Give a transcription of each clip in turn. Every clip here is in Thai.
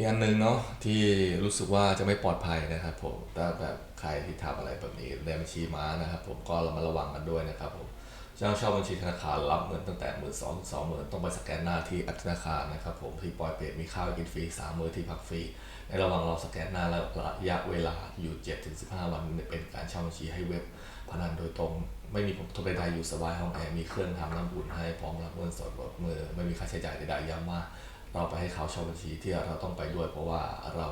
มีอันหนึงเนาะที่รู้สึกว่าจะไม่ปลอดภัยนะครับผมถ้าแบบใครที่ทำอะไรแบบนี้ในบัญชีม้านะครับ ผมก็ระมัดระวังกันด้วยนะครับผมเจ้าเช่าบัญชีธนาคารรับเงินตั้งแต่หมื่นสองสองหมื่นต้องไปสแกนหน้าที่ธนาคารนะครับผมที่ปลอยเปรตมีข้าวกินฟรีสามมื้อที่พักฟรีในระหว่างรอสแกนหน้าและระยะเวลาอยู่7ถึง15วันเป็นการเช่าบัญชีให้เว็บพนันโดยตรง ไม่มีผลกระทบใดๆอยู่สบายห้องแอร์มีเครื่องทำน้ำอุ่นให้พร้อมรับเงินสดแบบมือ ไม่มีค่าใช้จ่ายใดๆย้ำว่า เราไปให้เขาเช่าบัญชีที่เราต้องไปด้วย เพราะว่าเรา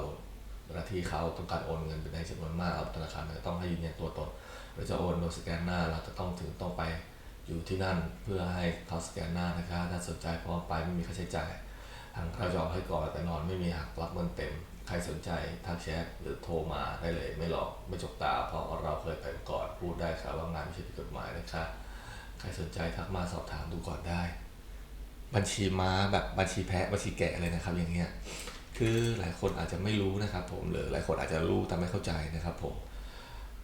หน้าที่เขาต้องการโอนเงินเป็นในจำนวนมากเราธนาคารจะต้องให้ยืนยันตัวตนเราจะโอนโดยสแกนหน้าเราจะต้องถึงต้องไปอยู่ที่นั่นเพื่อให้เขาสแกนหน้านะครับถ้าสนใจพราะว่าไปไม่มีค่าใช้จ่ายทางเราจะเอาให้ก่อนแต่นอนไม่มีหักรับเงินเต็ม ใครสนใจทักแชทหรือโทรมาได้เลย ไม่หลอกไม่จกตา เพราะเราเคยไปมาก่อนพูดได้ครับว่างานไม่ใช่ผิดกฎหมายนะครับใครสนใจทักมาสอบถามดูก่อนได้ บัญชีม้าแบบบัญชีแพะบัญชีแกะเลยนะครับ อย่างเงี้ยคือหลายคนอาจจะไม่รู้นะครับ ผมหรือหลายคนอาจจะรู้แต่ไม่เข้าใจนะครับ ผม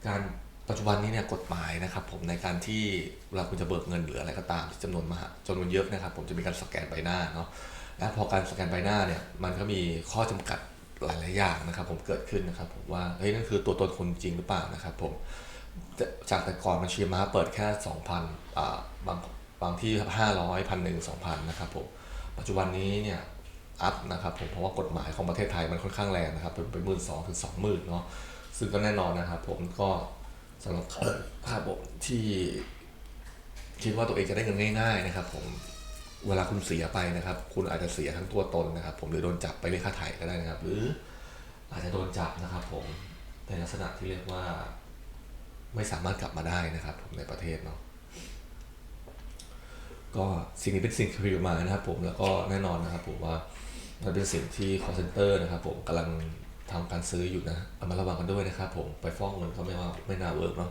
การปัจจุบันนี้เนี่ยกฎหมายนะครับ ผมในการที่เราคุณจะเบิกเงินหรืออะไรก็ตามที่จำนวนมหาจำนวนเยอะนะครับ ผมจะมีการสแกนใบหน้าเนาะและพอการสแกนใบหน้าเนี่ยมันก็มีข้อจำกัดหลาย ๆ อย่างนะครับ ผมเกิดขึ้นนะครับ ผมว่าเฮ้ยนั่นคือตัวตนคนจริงหรือเปล่านะครับ ผมจากแต่ก่อนบัญชีม้าเปิดแค่สองพันอ่าบาง บางที่ห้าร้อยพันหนึ่งสองพันนะครับผมปัจจุบันนี้เนี่ยอัพนะครับผมเพราะว่ากฎหมายของประเทศไทยมันค่อนข้างแรงนะครับเป็นเป็นหมื่นสองถึงสองหมื่นเนาะซึ่งก็แน่นอนนะครับผมก็สำหรับครับผมที่คิดว่าตัวเองจะได้เงินง่าย ๆนะครับ ผมเวลาคุณเสียไปนะครับ คุณอาจจะเสียทั้งตัวตนนะครับ ผมหรือโดนจับไปเรียกค่าไถ่ก็ได้นะครับ หรืออาจจะโดนจับนะครับ ผมในลักษณะที่เรียกว่า ไม่สามารถกลับมาได้นะครับ ผมในประเทศเนาะ ก็สิ่งนี้เป็นสิ่งที่ผิดกฎหมายนะครับผมแล้วก็แน่นอนนะครับผมว่ามันเป็นสิ่งที่คอร์เซนเตอร์นะครับผมกำลังทำการซื้ออยู่นะเอามาระวังกันด้วยนะครับผมไปฟ้องเงินเขาไม่ว่าไม่น่าเวิร์กเนาะ